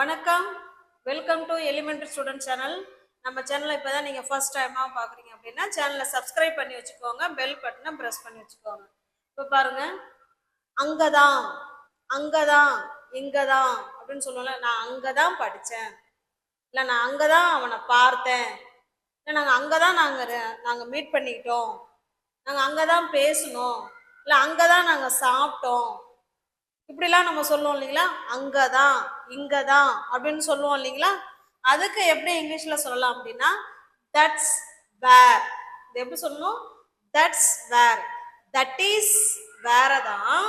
வணக்கம். Welcome to elementary student channel நம்ம சேனலை இப்போ தான் நீங்கள் ஃபர்ஸ்ட் டைமாக பார்க்குறீங்க அப்படின்னா சேனலை சப்ஸ்கிரைப் பண்ணி வச்சுக்கோங்க பெல் பட்டனை ப்ரெஸ் பண்ணி வச்சுக்கோங்க. இப்போ பாருங்கள் அங்கே தான் அங்கே தான் இங்கே தான் அப்படின்னு சொல்லுவோம்ல நான் அங்கே தான் படித்தேன் இல்லை நான் அங்கே தான் அவனை பார்த்தேன். இல்லை நாங்கள் அங்கே தான் நாங்கள் நாங்கள் மீட் பண்ணிக்கிட்டோம். நாங்கள் அங்கே தான் பேசணும் இல்லை அங்கே தான் நாங்கள் சாப்பிட்டோம். இப்படிலாம் நம்ம சொல்லுவோம் இல்லைங்களா? அங்கே தான் இங்கே தான் அப்படின்னு சொல்லுவோம் இல்லைங்களா? அதுக்கு எப்படி இங்கிலீஷில் சொல்லலாம் அப்படின்னா தட்ஸ் வேர் இது எப்படி சொல்லணும்? தட்ஸ் வேர் தட் இஸ் வேற தான்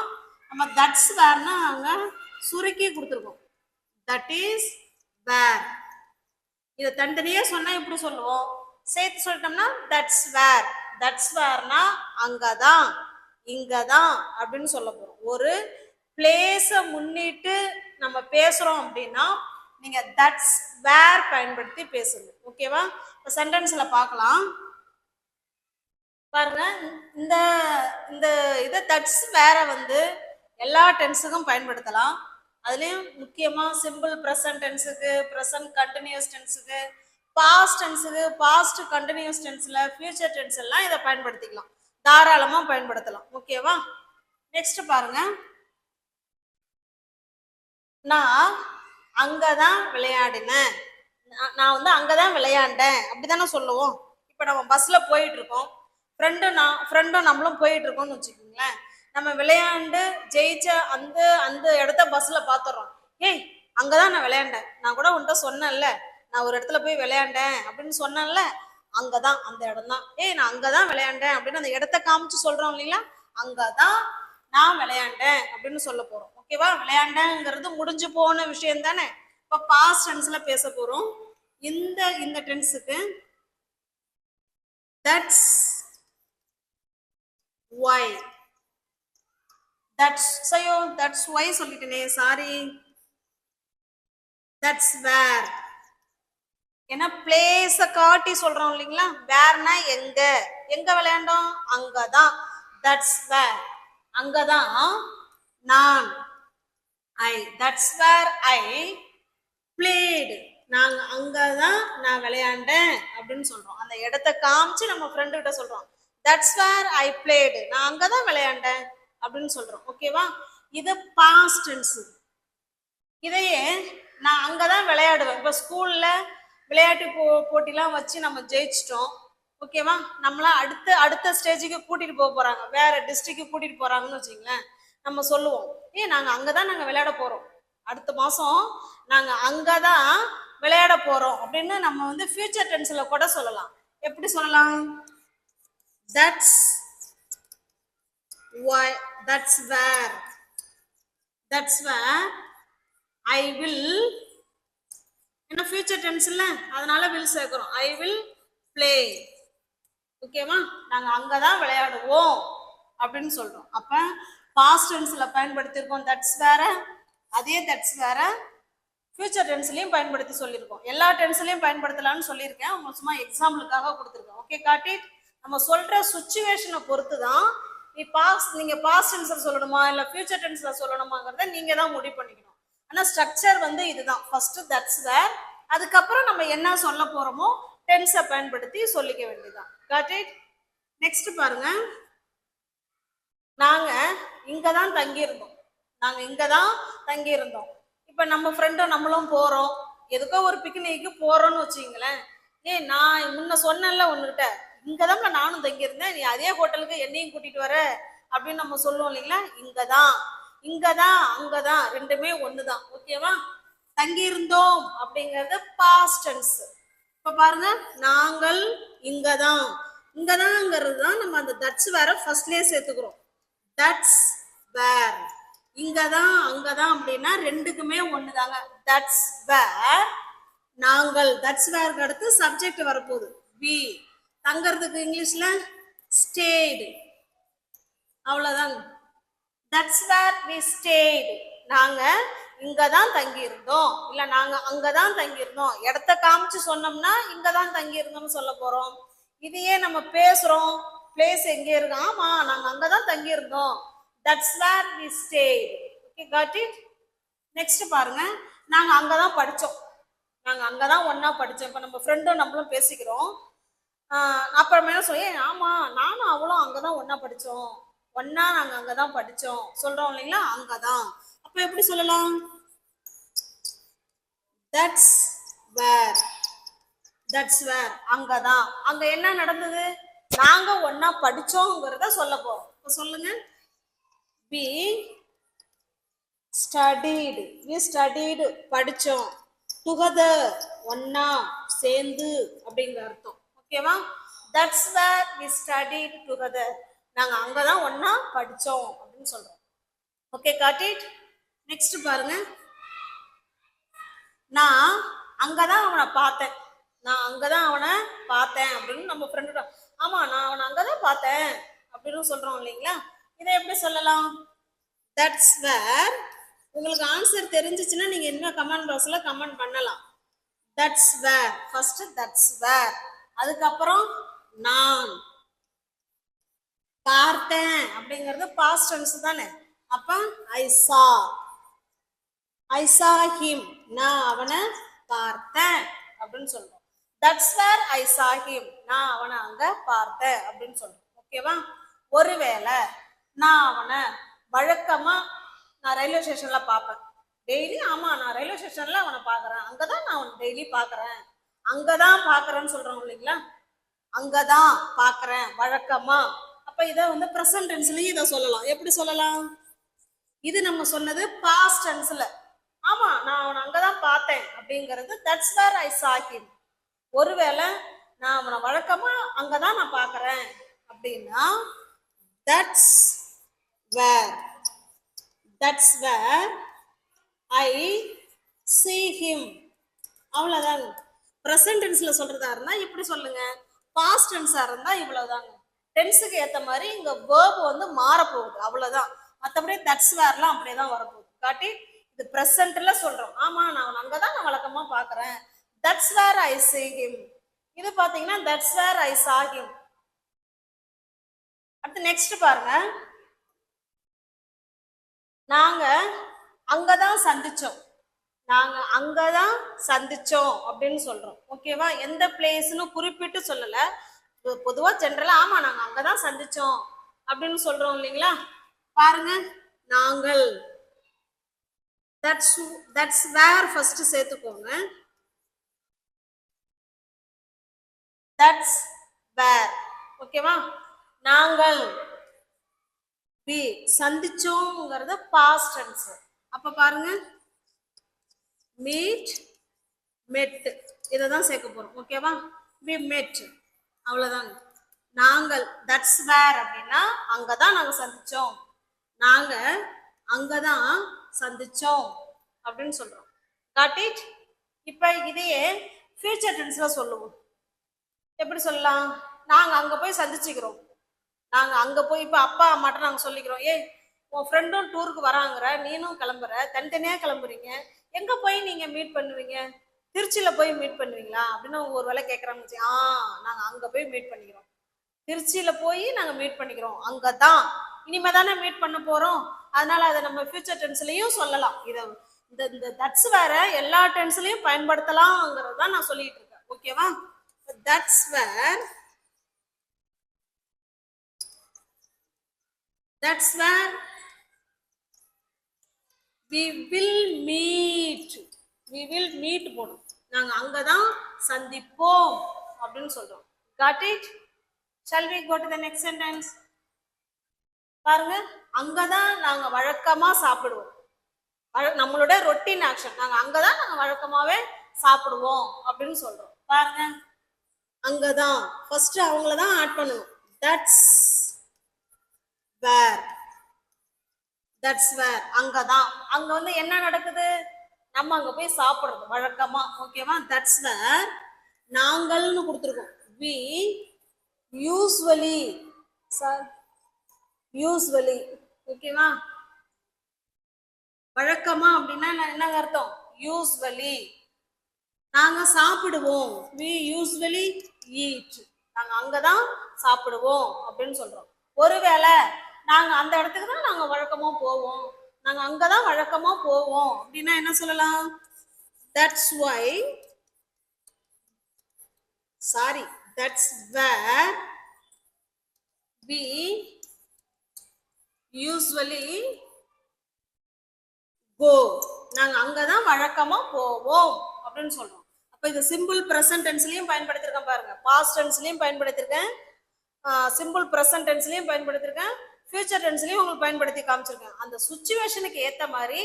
நம்ம தட்ஸ் வேர்னா அங்கே சுருக்கி கொடுத்துருக்கோம். தட் இஸ் வேர் இதை தனித்தனியே சொன்னால் எப்படி சொல்லுவோம்? சேர்த்து சொல்லிட்டோம்னா தட்ஸ் வேர் தட்ஸ் வேர்னா இங்கே தான் அப்படின்னு சொல்ல போகிறோம் ஒரு பிளேஸை முன்னிட்டு நம்ம பேசுறோம் அப்படின்னா நீங்க தட்ஸ் வேர் பயன்படுத்தி பேசுங்க. ஓகேவா இப்போ சென்டென்ஸ்ல பார்க்கலாம். பாருங்க இந்த இந்த இதை தட்ஸ் வேற வந்து எல்லா டென்ஸுக்கும் பயன்படுத்தலாம். அதுலேயும் முக்கியமாக சிம்பிள் ப்ரெசன்ட் டென்ஸுக்கு ப்ரெசன்ட் கண்டினியூஸ் டென்ஸுக்கு பாஸ்ட் டென்ஸுக்கு பாஸ்ட் கண்டினியூஸ் டென்ஸில் ஃபியூச்சர் டென்ஸ் எல்லாம் இதை பயன்படுத்திக்கலாம். தாராளமாக பயன்படுத்தலாம். ஓகேவா நெக்ஸ்ட் பாருங்கள் நான் அங்கே தான் விளையாடினேன். நான் நான் வந்து அங்கே தான் விளையாண்டேன். அப்படி தானே சொல்லுவோம்? இப்போ நம்ம பஸ்ஸில் போயிட்டு இருக்கோம் ஃப்ரெண்டும் நான் ஃப்ரெண்டும் நம்மளும் போயிட்டு இருக்கோம்னு வச்சுக்கோங்களேன். நம்ம விளையாண்டு ஜெயிச்ச அந்த அந்த இடத்த பஸ்ஸில் பாத்துறோம். ஏய் அங்கே தான் நான் விளையாண்டேன். நான் கூட உன்கிட்ட சொன்னேன்ல நான் ஒரு இடத்துல போய் விளையாண்டேன் அப்படின்னு சொன்னேன்ல அங்கே தான் அந்த இடம் தான் ஏய் நான் அங்கே தான் விளையாண்டேன் அப்படின்னு அந்த இடத்த காமிச்சு சொல்கிறோம் இல்லைங்களா? அங்கே தான் நான் விளையாண்டேன் அப்படின்னு சொல்ல போறோம். ஓகேவா? விளையாண்டங்கிறது முடிஞ்சு போன விஷயம் தானே? இப்போ பாஸ்ட் டென்ஸில் பேச போறோம். இந்த இந்த டென்ஸுக்கு தட்ஸ் ஒய் தட்ஸ் சையோ தட்ஸ் ஒய் சொல்லிட்டேனே சாரி தட்ஸ் வேர் ஏன்னா பிளேஸ காட்டி சொல்றோம் இல்லைங்களா? வேர்னா எங்க? எங்க விளையாண்டோம்? அங்கதான். தட்ஸ் வேர் அங்கதான் நான். ஐ தட்ஸ் வேர் ஐ பிளேடு நாங்க அங்கதான் நான் விளையாண்டேன் அப்படின்னு சொல்றோம். அந்த இடத்த காமிச்சு நம்ம ஃப்ரெண்டு கிட்ட சொல்றோம். தட்ஸ் வேர் ஐ பிளேடு நான் அங்கதான் விளையாண்டேன் அப்படின்னு சொல்றோம். ஓகேவா இது பாஸ்ட் டென்ஸ் இதையே நான் அங்கதான் விளையாடுவேன். இப்போ ஸ்கூல்ல விளையாட்டு போ போட்டிலாம் வச்சு நம்ம ஜெயிச்சிட்டோம். ஓகேவா நம்மளாம் அடுத்த அடுத்த ஸ்டேஜுக்கு கூட்டிட்டு போக போறாங்க. வேற டிஸ்ட்ரிக்ட் கூட்டிட்டு போறாங்கன்னு வச்சுங்களேன் நம்ம சொல்லுவோம். ஏ நாங்க அங்கதான் நாங்க விளையாட போறோம். அடுத்த மாசம் நாங்க அங்கதான் விளையாட போறோம் அப்படின்னு நம்ம வந்து ஃபியூச்சர் டென்ஸ்ல கூட சொல்லலாம். எப்படி சொல்லலாம்? That's that's where that's where I will என்ன ஃபியூச்சர் டென்ஸ் இல்லை அதனால வில் சேர்க்கிறோம். ஐ வில் ப்ளே ஓகேவா நாங்கள் அங்கே தான் விளையாடுவோம் அப்படின்னு சொல்கிறோம் அப்போ பாஸ்ட் டென்ஸில் பயன்படுத்தியிருக்கோம். தட்ஸ் வேற. அதே தட்ஸ் வேற. ஃபியூச்சர் டென்ஸ்லையும் பயன்படுத்தி சொல்லியிருக்கோம். எல்லா டென்ஸ்லையும் பயன்படுத்தலாம்னு சொல்லியிருக்கேன். அவங்க சும்மா எக்ஸாம்பிளுக்காக கொடுத்துருக்கேன் ஓகே காட்டி நம்ம சொல்கிற சுச்சுவேஷனை பொறுத்து தான் நீ பாஸ் நீங்கள் பாஸ்ட் டென்ஸில் சொல்லணுமா? இல்லை ஃபியூச்சர் டென்ஸில் சொல்லணுமாங்கிறத நீங்கள் தான் முடிவு பண்ணிக்கணும். ஆனால் ஸ்ட்ரக்சர் வந்து இதுதான். ஃபர்ஸ்ட் தட்ஸ் வேர் அதுக்கப்புறம் நம்ம என்ன சொல்ல போகிறோமோ டென்ஸை பயன்படுத்தி சொல்லிக்க வேண்டியதுதான். காட் இட் நெக்ஸ்ட் பாருங்க. நாங்க இங்கே தான் தங்கியிருந்தோம். நாங்கள் இங்கே தான் தங்கியிருந்தோம். இப்போ நம்ம ஃப்ரெண்டும் நம்மளும் போகிறோம் எதுக்கோ ஒரு பிக்னிக்கு போகிறோன்னு வச்சுங்களேன் ஏய் நான் முன்ன சொன்னேன்ல உன்கிட்ட இங்கதான் நானும் தங்கியிருந்தேன். நீ அதே ஹோட்டலுக்கு என்னையும் கூட்டிகிட்டு வர அப்படின்னு நம்ம சொல்லுவோம் இல்லைங்களா? இங்கே தான் இங்கே தான் அங்கே தான் ரெண்டுமே ஒன்று தான் ஓகேவா? தங்கியிருந்தோம் அப்படிங்கிறது பாஸ்ட் டென்ஸ் இப்போ பாருங்க நாங்கள் இங்கே தான் இங்கே தான்ங்கிறது தான் நம்ம அந்த தட்ஸ் வேற ஃபர்ஸ்ட்லேயே சேர்த்துக்கிறோம். தட்ஸ் வேர் இங்கதான் அங்கதான் அப்படின்னா ரெண்டுக்குமே ஒண்ணுதாங்க. தட்ஸ் வேர் நாங்கள் தட்ஸ் வேர்க்கு அடுத்து சப்ஜெக்ட் வரப்போகுது. வி தங்கறதுக்கு இங்கிலீஷ்ல ஸ்டேடு அவ்வளோதாங்க தட்ஸ் வேர் வி ஸ்டேடு நாங்க இங்கே தான் தங்கியிருந்தோம். இல்லை இல்ல நாங்க தான் தங்கியிருந்தோம். இடத்த காமிச்சு சொன்னோம்னா இங்கே தான் தங்கியிருந்தோம்னு சொல்ல போறோம். இதையே நம்ம பேசுறோம். பிளேஸ் எங்கே இருக்கு ஆமா நாங்க அங்க தான் தங்கி இருந்தோம் that's where we stay okay got it next பாருங்க. நாங்க அங்கதான் படிச்சோம். நாங்க அங்கதான் ஒண்ணா படிச்சோம். இப்ப நம்ம ஃப்ரெண்டும் நம்மளும் பேசிக்கிறோம். ஆஹ் அப்புறமே சொல்லி ஆமா நானும் அவளும் அங்கதான் ஒண்ணா படிச்சோம். ஒன்னா நாங்க அங்கதான் படிச்சோம். சொல்றோம் இல்லைங்களா? அங்கதான். அப்ப எப்படி சொல்லலாம்? தட்ஸ் வேர் தட்ஸ் வேர் அங்கதான். அங்க என்ன நடந்தது? நாங்க ஒன்னா படிச்சோங்கிறத சொல்ல போறோம். சொல்லுங்க. வி ஸ்டடீடு வி ஸ்டடீடு படிச்சோம். டுகெதர் ஒன்னா சேர்ந்து அப்படிங்கிற அர்த்தம். ஓகேவா that's where we studied together நாங்க அங்கதான் ஒன்னா படிச்சோம் அப்படின்னு சொல்றோம். ஓகே காட் இட் நெக்ஸ்ட் பாருங்க. நான் அங்கதான் அவனை பார்த்தேன். நான் அங்கதான் அவனை பார்த்தேன் அப்படின்னு நம்ம ஃப்ரெண்டோட ஆமா நான் அவனை அங்கதான் பார்த்தேன் அப்படின்னு சொல்றோம் இல்லைங்களா? இதை எப்படி சொல்லலாம்? தட்ஸ் வேர் உங்களுக்கு ஆன்சர் தெரிஞ்சிச்சுன்னா நீங்க என்ன கமெண்ட் பாக்ஸ்ல கமெண்ட் பண்ணலாம். That's where first that's where அதுக்கப்புறம் நான். பார்த்தேன் அப்படிங்கிறது பாஸ்ட் டென்ஸ் தானே? அப்ப ஐ சா ஐ சா ஹிம் நான் அவனை பார்த்தேன் அப்படின்னு சொல்றோம். தட்ஸ் வேர் ஐ சா ஹிம் நான் அவனை அங்க பார்த்தேன் அப்படின்னு சொல்றேன். ஓகேவா ஒருவேளை நான் அவனை வழக்கமா நான் ரயில்வே ஸ்டேஷன்ல பார்ப்பேன். டெய்லி ஆமா நான் ரயில்வே ஸ்டேஷன்ல அவனை பார்க்கறேன். அங்கதான் நான் அவனை டெய்லி பாக்குறேன் அங்கதான் பார்க்கறேன்னு சொல்றோம் இல்லைங்களா? அங்கதான் பார்க்கறேன் வழக்கமா. அப்ப இதை வந்து பிரசன்ட் டென்ஸ்லயும் இதை சொல்லலாம். எப்படி சொல்லலாம்? இது நம்ம சொன்னது பாஸ்ட் டென்ஸ்ல ஆமா நான் அவனை அங்கதான் பார்த்தேன் அப்படிங்கிறது தட்ஸ் வேர் ஐ சாஹிம் ஒருவேளை நான் அவனை வழக்கமா அங்கதான் நான் பாக்குறேன் அப்படின்னா that's where that's where I see him அவ்வளோதாங்க ப்ரெசன்ட் டென்ஸில் சொல்கிறதா இருந்தால் இப்படி சொல்லுங்க. பாஸ்ட் டென்ஸாக இருந்தால் இவ்வளோதாங்க டென்ஸுக்கு ஏற்ற மாதிரி இங்கே வேர்ப் வந்து மாறப்போகுது. அவ்வளோதான் மற்றபடி தட்ஸ் வேர்லாம் அப்படியே தான் வரப்போகுது. காட்டி இது ப்ரெசன்ட்ல சொல்கிறோம் ஆமாம் நான் அவனை அங்கதான் நான் வழக்கமாக பார்க்குறேன். That's where I see him இது பாத்தீங்கன்னா தட்ஸ் வேர் ஐ சா ஹிம் அடுத்து நெக்ஸ்ட் பாருங்க. நாங்க அங்கதான் சந்திச்சோம். நாங்க அங்கதான் சந்திச்சோம் அப்படின்னு சொல்றோம். ஓகேவா எந்த பிளேஸ்னு குறிப்பிட்டு சொல்லல. பொதுவா ஜென்ரலா ஆமா நாங்க அங்கதான் சந்திச்சோம் அப்படின்னு சொல்றோம் இல்லைங்களா? பாருங்க நாங்கள். தட்ஸ் தட்ஸ் வேர் ஃபர்ஸ்ட் சேர்த்துக்கோங்க. தட்ஸ் வேர் ஓகேவா நாங்கள் பி சந்திச்சோங்கிறது பாஸ்ட் டென்ஸ் அப்ப பாருங்க. மீட் மெட் இதை தான் சேர்க்க போறோம். ஓகேவா வி? மெட் அவ்வளோதாங்க நாங்கள் தட்ஸ் வேர் அப்படின்னா அங்கதான் நாங்க சந்திச்சோம். நாங்க அங்கதான் சந்திச்சோம் அப்படின்னு சொல்றோம். காட் இட் இப்போ இதையே ஃபியூச்சர் டென்ஸ்ல சொல்லுவோம். எப்படி சொல்லலாம்? நாங்கள் அங்கே போய் சந்திச்சுக்கிறோம். நாங்கள் அங்கே போய் இப்போ அப்பா அம்மாட்ட நாங்கள் சொல்லிக்கிறோம் ஏய் உன் ஃப்ரெண்டும் டூருக்கு வராங்கிற நீனும் கிளம்புற தனித்தனியாக கிளம்புறீங்க. எங்கே போய் நீங்கள் மீட் பண்ணுவீங்க? திருச்சியில் போய் மீட் பண்ணுவீங்களா? அப்படின்னு அவங்க ஒரு வேளை கேட்குறாங்க ஆ நாங்கள் அங்கே போய் மீட் பண்ணிக்கிறோம். திருச்சியில் போய் நாங்கள் மீட் பண்ணிக்கிறோம். அங்கே தான் இனிமே தானே மீட் பண்ண போகிறோம் அதனால் அதை நம்ம ஃபியூச்சர் டென்ஸ்லையும் சொல்லலாம். இதை இந்த இந்த தட்ஸ் வேற எல்லா டென்ஸ்லையும் பயன்படுத்தலாம்ங்கிறது தான் நான் சொல்லிட்டு இருக்கேன். ஓகேவா that's where that's where we will meet we will meet போடும் நாங்க அங்கதான் சந்திப்போம் அப்படின்னு சொல்றோம். Got it shall we go to the next sentence பாருங்க அங்கதான் நாங்க வழக்கமா சாப்பிடுவோம். நம்மளோட ரொட்டீன் ஆக்ஷன் நாங்க அங்கதான் நாங்க வழக்கமாவே சாப்பிடுவோம் அப்படின்னு சொல்றோம். பாருங்க. அங்கதான். ஃபர்ஸ்ட் அவங்கள தான் ஆட் பண்ணணும் தட்ஸ் வேர் தட்ஸ் வேர் அங்கதான். அங்க வந்து என்ன நடக்குது? நம்ம அங்க போய் சாப்பிடுறது. வழக்கமா. ஓகேவா தட்ஸ் வேர் நாங்கள்னு கொடுத்துருக்கோம். வி யூஸ்வலி சார் யூஸ்வலி ஓகேவா வழக்கமா அப்படின்னா என்ன- அர்த்தம்? யூஸ்வலி நாங்க சாப்பிடுவோம். வி யூஸ்வலி ஈட் நாங்கள் அங்கே தான் சாப்பிடுவோம் அப்படின்னு சொல்கிறோம் ஒருவேளை நாங்கள் அந்த இடத்துக்கு தான் நாங்கள் வழக்கமா போவோம். நாங்கள் அங்கே தான் வழக்கமா போவோம். அப்படின்னா என்ன சொல்லலாம்? That's why sorry that's where we usually go நாங்கள் அங்கே தான் வழக்கமா போவோம் அப்படின்னு சொல்கிறோம் இப்போ இது சிம்பிள் ப்ரெசன்ட் டென்ஸ்லையும் பயன்படுத்திருக்கேன் பாருங்க. பாஸ்ட் டென்ஸ்லையும் பயன்படுத்திருக்கேன். சிம்பிள் ப்ரெசன்ட் டென்ஸ்லையும் பயன்படுத்திருக்கேன். ஃபியூச்சர் டென்ஸ்லையும் உங்களுக்கு பயன்படுத்தி காமிச்சிருக்கேன். அந்த சுச்சுவேஷனுக்கு ஏற்ற மாதிரி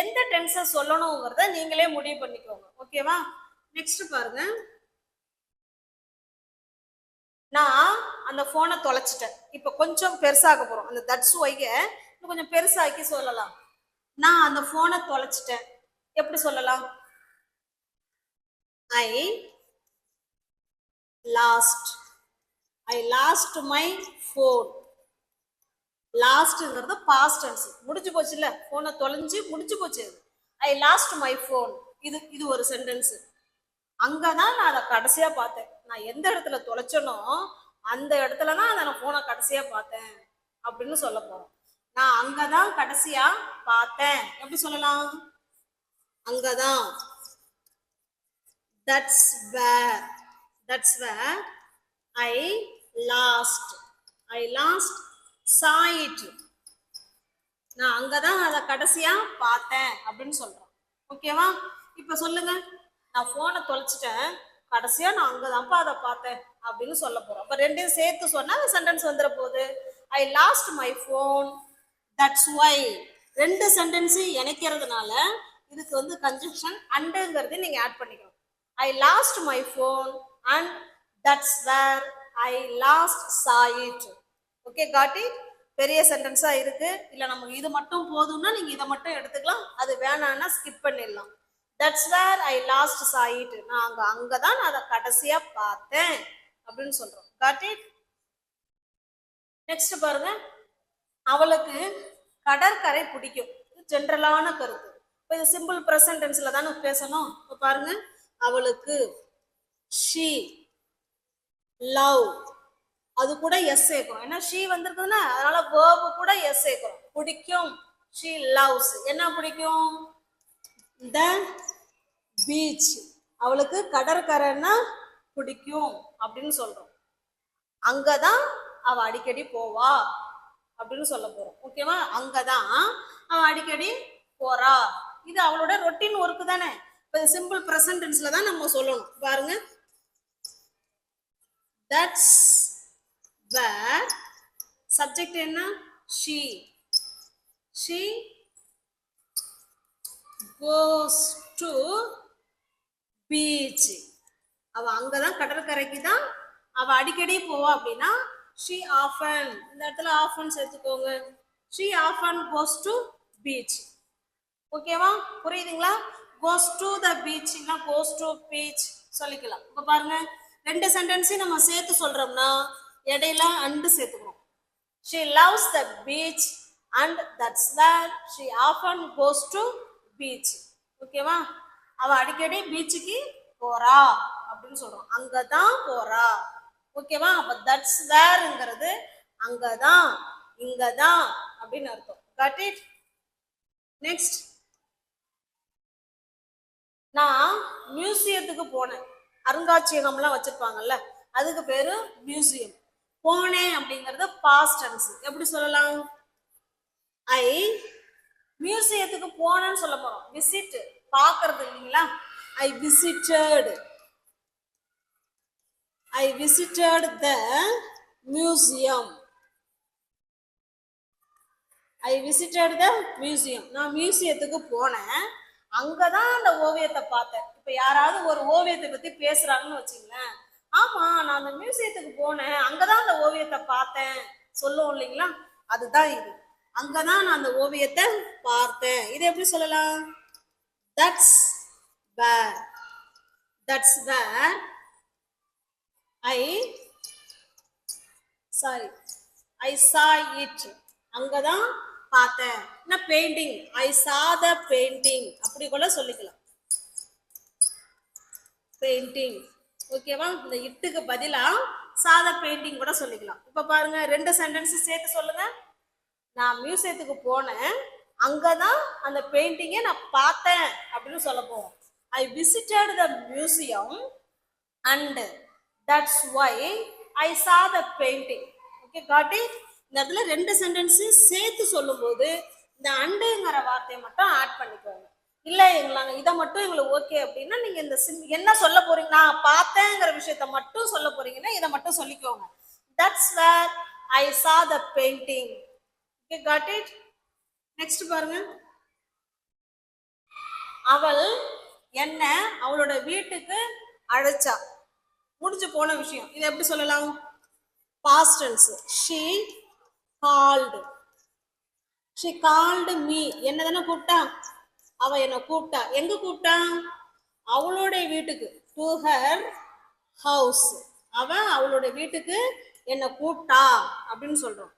எந்த டென்ஸை சொல்லணுங்கிறத நீங்களே முடிவு பண்ணிக்கோங்க. ஓகேவா நெக்ஸ்ட் பாருங்க. நான் அந்த ஃபோனை தொலைச்சிட்டேன். இப்போ கொஞ்சம் பெருசாக போகிறோம் அந்த தட்ஸ் ஒய்க கொஞ்சம் பெருசாக்கி சொல்லலாம். நான் அந்த ஃபோனை தொலைச்சிட்டேன். எப்படி சொல்லலாம்? I lost I lost my phone லாஸ்ட்ங்கிறது பாஸ்ட் டென்ஸ் முடிஞ்சு போச்சு இல்ல போனை தொலைஞ்சு முடிஞ்சு போச்சு ஐ லாஸ்ட் மை ஃபோன் இது இது ஒரு சென்டென்ஸ் அங்கதான் நான் அதை கடைசியா பார்த்தேன். நான் எந்த இடத்துல தொலைச்சனோ அந்த இடத்துல தான் அதை நான் போனை கடைசியா பார்த்தேன் அப்படின்னு சொல்ல போறோம். நான் அங்கதான் கடைசியா பார்த்தேன். எப்படி சொல்லலாம்? அங்கதான் that's where that's where I lost I lost saw it நான் அங்கதான் அதை கடைசியா பார்த்தேன் அப்படின்னு சொல்றேன் ஓகேவா இப்ப சொல்லுங்க. நான் போனை தொலைச்சிட்டேன். கடைசியா நான் அங்கதான்ப்பா அதை பார்த்தேன் அப்படின்னு சொல்ல போறோம். அப்ப ரெண்டையும் சேர்த்து சொன்னா சென்டென்ஸ் வந்துட போகுது. I lost my phone that's why ரெண்டு சென்டென்ஸ் இணைக்கிறதுனால இதுக்கு வந்து கன்ஜங்ஷன் அண்டுங்கிறது நீங்க ஆட் பண்ணிக்கணும். I lost my phone and that's where I lost saw it okay got it பெரிய சென்டென்ஸா இருக்கு. இல்ல நமக்கு இது மட்டும் போதும்னா நீங்க இதை மட்டும் எடுத்துக்கலாம். அது வேணாம்னா ஸ்கிப் பண்ணிடலாம். That's where I lost saw it நான் அங்க அங்கதான் நான் அதை கடைசியா பார்த்தேன் அப்படின்னு சொல்றோம். காட் இட் நெக்ஸ்ட் பாருங்க. அவளுக்கு கடற்கரை பிடிக்கும். இது ஜென்ரலான கருத்து. இப்போ இது சிம்பிள் ப்ரெசன்டென்ஸில் தானே பேசணும். இப்போ பாருங்கள் அவளுக்கு ஷீ லவ் அது கூட எஸ் சேர்க்கிறோம் ஏன்னா ஷீ வந்திருக்குதுன்னா அதனால வேர்பு கூட எஸ் சேர்க்கிறோம் பிடிக்கும். ஷீ லவ்ஸ் என்ன பிடிக்கும்? த பீச் அவளுக்கு கடற்கரைன்னா பிடிக்கும் அப்படின்னு சொல்றோம். அங்கதான் அவ அடிக்கடி போவா அப்படின்னு சொல்ல போறோம். ஓகேவா? அங்கதான் அவ அடிக்கடி போறா. இது அவளோட ரொட்டீன் ஒர்க் தானே. இப்போ சிம்பிள் ப்ரெசன்ட் டென்ஸ்ல தான் நம்ம சொல்லணும். பாருங்க. தட்ஸ் வேர் சப்ஜெக்ட் என்ன? She she goes to beach அவ அங்கதான் கடற்கரைக்கு தான் அவ அடிக்கடி போவா அப்படின்னா ஷீ ஆஃபன் இந்த இடத்துல ஆஃபன் சேர்த்துக்கோங்க. She often goes to beach ஓகேவா புரியுதுங்களா? Goes to the beach goes to beach சொல்லிக்கலாம். இப்போ பாருங்க ரெண்டு சென்டென்ஸையும் நம்ம சேர்த்து சொல்றோம்னா இடையில அண்டு சேர்த்துக்கிறோம் she loves the beach and that's where she often goes to beach ஓகேவா அவ அடிக்கடி பீச்சுக்கு போறா அப்படின்னு சொல்றோம். அங்கதான் போறா. ஓகேவா அப்ப தட்ஸ் வேர்ங்கிறது அங்கதான் இங்கதான் அப்படின்னு அர்த்தம். கட் இட் நெக்ஸ்ட் நான் மியூசியத்துக்கு போனேன். அருங்காட்சியகம்லாம் வச்சிருப்பாங்கல்ல அதுக்கு பேரு மியூசியம் போனேன் அப்படிங்கிறது பாஸ்ட் டென்ஸ் எப்படி சொல்லலாம்? ஐ மியூசியத்துக்கு போனேன்னு சொல்ல போறோம். விசிட் பார்க்கிறது இல்லைங்களா? I visited I visited the museum I visited the museum நான் மியூசியத்துக்கு போனேன். அங்கதான் அந்த ஓவியத்தை பார்த்தேன். இப்ப யாராவது ஒரு ஓவியத்தை பத்தி பேசுறாங்கன்னு வச்சுங்களேன் ஆமா நான் அந்த மியூசியத்துக்கு போனேன். அங்கதான் அந்த ஓவியத்தை பார்த்தேன். சொல்லுவோம் இல்லைங்களா? அதுதான் இது. அங்கதான் நான் அந்த ஓவியத்தை பார்த்தேன். இது எப்படி சொல்லலாம்? That's where that's where I sorry I saw it அங்கதான் பார்த்தேன். என்ன painting I saw the painting அப்படி கூட சொல்லிக்கலாம். பெயிண்டிங் ஓகேவா இந்த இட்டுக்கு பதிலா சாத பெயிண்டிங் கூட சொல்லிக்கலாம். இப்ப பாருங்க ரெண்டு சென்டென்ஸ் சேர்த்து சொல்லுங்க. நான் மியூசியத்துக்கு போனேன். அங்கதான் அந்த பெயிண்டிங்கை நான் பார்த்தேன் அப்படின்னு சொல்ல போவோம் I visited the museum and that's why I saw the painting okay காட்டி இந்த இடத்துல ரெண்டு சென்டென்ஸு சேர்த்து சொல்லும்போது இந்த அண்டுங்கிற வார்த்தையை மட்டும் ஆட் பண்ணிக்கோங்க. இல்லை எங்களாங்க இதை மட்டும் எங்களுக்கு ஓகே அப்படின்னா நீங்கள் இந்த சிம் என்ன சொல்ல போறீங்க நான் பார்த்தேங்கிற விஷயத்த மட்டும் சொல்ல போறீங்கன்னா இதை மட்டும் சொல்லிக்கோங்க. That's where I saw the painting okay got it next பாருங்க. அவள் என்ன அவளோட வீட்டுக்கு அழைச்சா. முடிஞ்சு போன விஷயம். இதை எப்படி சொல்லலாம்? Past tense she called she called me என்ன தானே கூப்பிட்டா? அவ என்ன கூப்பிட்டா. எங்க கூப்பிட்டா? அவளுடைய வீட்டுக்கு. டு ஹர் ஹவுஸ் அவ அவளுடைய வீட்டுக்கு என்ன கூப்பிட்டா அப்படின்னு சொல்றோம்.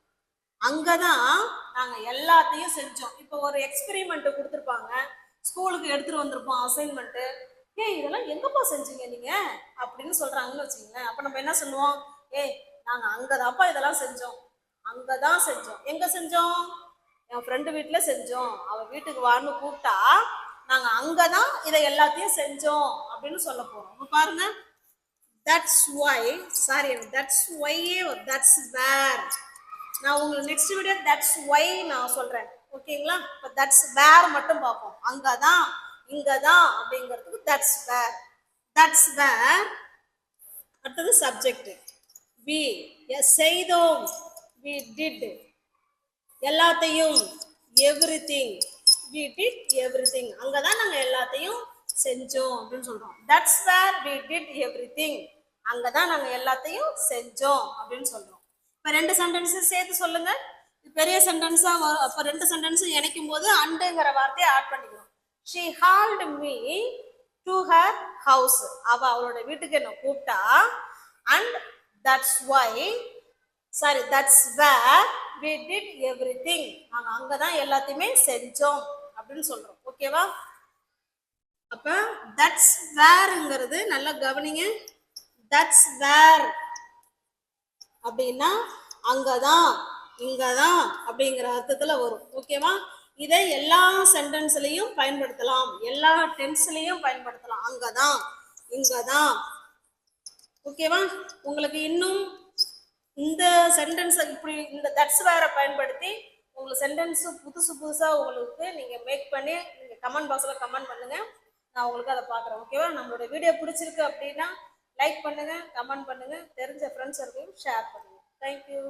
அங்கதான் நாங்க எல்லாத்தையும் செஞ்சோம். இப்போ ஒரு எக்ஸ்பெரிமெண்ட் கொடுத்துருப்பாங்க. ஸ்கூலுக்கு எடுத்துட்டு வந்திருப்போம். அசைன்மெண்ட் ஏய் இதெல்லாம் எங்கப்பா செஞ்சீங்க நீங்க? அப்படின்னு சொல்றாங்கன்னு வச்சுங்களேன் அப்ப நம்ம என்ன சொல்லுவோம்? ஏய் நாங்க அங்கதான்ப்பா இதெல்லாம் செஞ்சோம். அங்கதான் செஞ்சோம். எங்க செஞ்சோம்? என் ஃப்ரெண்டு வீட்டுல செஞ்சோம். அவ வீட்டுக்கு வான்னு கூப்பிட்டா நாங்க அங்கதான் இதை எல்லாத்தையும் செஞ்சோம் அப்படின்னு சொல்ல போறோம். இப்ப பாருங்க. That's why sorry that's why that's where நான் உங்களுக்கு நெக்ஸ்ட் வீடியோ தட்ஸ் ஒய் நான் சொல்றேன். ஓகேங்களா இப்போ தட்ஸ் வேர் மட்டும் பார்ப்போம். அங்கதான் இங்கதான் அப்படிங்கிறதுக்கு தட்ஸ் வேர் தட்ஸ் வேர் அடுத்தது சப்ஜெக்ட் பி செய்தோம். வி டிட் எல்லாத்தையும் everything we did everything அங்கே தான் நாங்கள் எல்லாத்தையும் செஞ்சோம் அப்படின்னு சொல்கிறோம் that's where we did everything அங்கே தான் நாங்கள் எல்லாத்தையும் செஞ்சோம் அப்படின்னு சொல்கிறோம் இப்போ ரெண்டு சென்டென்ஸும் சேர்த்து சொல்லுங்கள் பெரிய சென்டென்ஸாக வரும் அப்போ ரெண்டு சென்டென்ஸும் இணைக்கும் போது அண்டுங்கிற வார்த்தையை ஆட் பண்ணிக்கிறோம் she called me to her house அவள் அவளோட வீட்டுக்கு என்னை கூப்பிட்டா and that's why sorry that's where we did everything நாங்கள் அங்கே தான் எல்லாத்தையுமே செஞ்சோம் அப்படின்னு சொல்கிறோம் ஓகேவா அப்போ தட்ஸ் வேருங்கிறது நல்லா கவனிங்க. தட்ஸ் வேர் அப்படின்னா அங்கதான் இங்கதான் அப்படிங்கிற அர்த்தத்துல வரும். ஓகேவா இதை எல்லா சென்டென்ஸ்லையும் பயன்படுத்தலாம். எல்லா டென்ஸ்லையும் பயன்படுத்தலாம். அங்கதான் இங்கதான். ஓகேவா உங்களுக்கு இன்னும் இந்த சென்டென்ஸை இப்படி இந்த தட்ஸ் வேற பயன்படுத்தி உங்களுக்கு சென்டென்ஸு புதுசு புதுசாக உங்களுக்கு நீங்கள் மேக் பண்ணி நீங்கள் கமெண்ட் பாக்ஸில் கமெண்ட் பண்ணுங்கள் நான் உங்களுக்கு அதை பார்க்குறேன் ஓகேவா நம்மளோட வீடியோ பிடிச்சிருக்கு அப்படின்னா லைக் பண்ணுங்கள் கமெண்ட் பண்ணுங்கள் தெரிஞ்ச ஃப்ரெண்ட்ஸ் சர்க்கிளையும் ஷேர் பண்ணுங்கள் தேங்க்யூ